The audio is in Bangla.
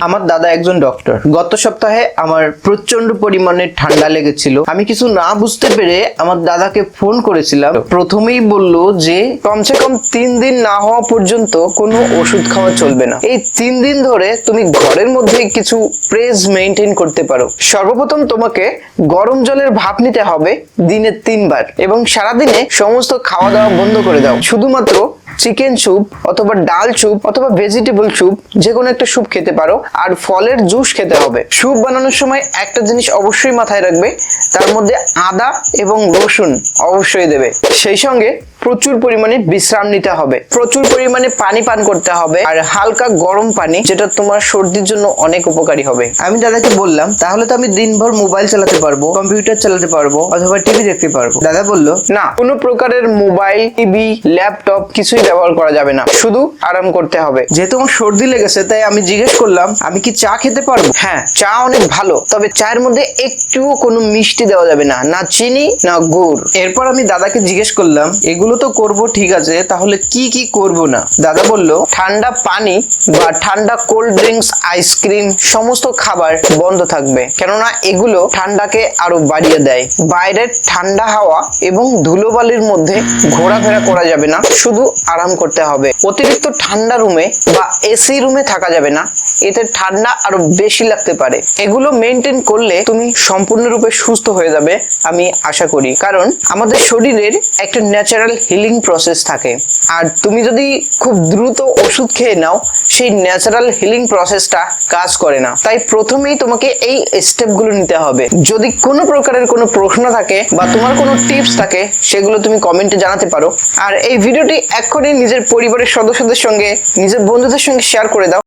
আমার দাদা একজন ডক্টর গত সপ্তাহে আমার প্রচণ্ড পরিমাণে ঠান্ডা লেগেছিল। আমি কিছু না বুঝতে পেরে আমার দাদাকে ফোন করেছিলাম। প্রথমেই বলল যে, কমসে কম তিন দিন না হওয়া পর্যন্ত কোনো ওষুধ খাওয়া চলবে না। এই তিন দিন ধরে তুমি ঘরের মধ্যে কিছু প্রেস মেনটেন করতে পারো। সর্বপ্রথম তোমাকে গরম জলের ভাপ নিতে হবে দিনে তিনবার এবং সারাদিনে সমস্ত খাওয়া দাওয়া বন্ধ করে দাও। শুধুমাত্র চিকেন স্যুপ অথবা ডাল স্যুপ অথবা ভেজিটেবল স্যুপ যে কোনো একটা স্যুপ খেতে পারো, আর ফলের জুস খেতে হবে। স্যুপ বানানোর সময় একটা জিনিস অবশ্যই মাথায় রাখবে, তার মধ্যে আদা এবং রসুন অবশ্যই দেবে। সেই সঙ্গে প্রচুর পরিমাণে বিশ্রাম নিতে হবে। প্রচুর পরিমাণে পানি পান করতে হবে আর হালকা গরম পানি, যেটা তোমার সর্দির জন্য অনেক উপকারী হবে। আমি দাদাকে বললাম, তাহলে তো আমি দিনভর মোবাইল চালাতে পারব, কম্পিউটার চালাতে পারব, অথবা টিভি দেখতে পারব। দাদা বলল, না, কোনো প্রকারের মোবাইল, টিভি, ল্যাপটপ কিছুই ব্যবহার করা যাবে না। শুধু আরাম করতে হবে। যেহেতু আমার সর্দি লেগেছে, তাই আমি জিজ্ঞেস করলাম, আমি কি চা খেতে পারব? হ্যাঁ চা অনেক ভালো, তবে চায়ের মধ্যে একটুও কোনো মিষ্টি দেওয়া যাবে না না চিনি, না গুড়। এরপর আমি দাদাকে জিজ্ঞেস করলাম, এগুলো তো করব, ঠিক আছে, তাহলে কি কি করব না? দাদা বলল, ঠান্ডা পানি বা ঠান্ডা কোল্ড ড্রিঙ্কস আইসক্রিম সমস্ত খাবার বন্ধ থাকবে। কেননা এগুলো ঠান্ডাকে আরও বাড়িয়ে দেয়। বাইরের ঠান্ডা হাওয়া এবং ধুলোবালির মধ্যে ঘোরাফেরা করা যাবে না, শুধু আরাম করতে হবে। অতিরিক্ত ঠান্ডা রুমে বা এসি রুমে থাকা যাবে না। এতে ঠান্ডা আরও বেশি লাগতে পারে। এগুলো মেনটেন করলে তুমি সম্পূর্ণরূপে সুস্থ হয়ে যাবে, আমি আশা করি। কারণ আমাদের শরীরের একটা ন্যাচারাল হিলিং প্রসেস থাকে। আর তুমি যদি খুব দ্রুত ওষুধ খেয়ে নাও, সেই ন্যাচারাল হিলিং প্রসেসটা কাজ করে না। তাই প্রথমেই তোমাকে এই স্টেপগুলো নিতে হবে। যদি কোনো প্রকারের কোনো প্রশ্ন থাকে বা তোমার কোনো টিপস থাকে, সেগুলো তুমি কমেন্টে জানাতে পারো। আর এই ভিডিওটি এক্ষুনি নিজের পরিবারের সদস্যদের সঙ্গে, নিজের বন্ধুদের সঙ্গে শেয়ার করে দাও।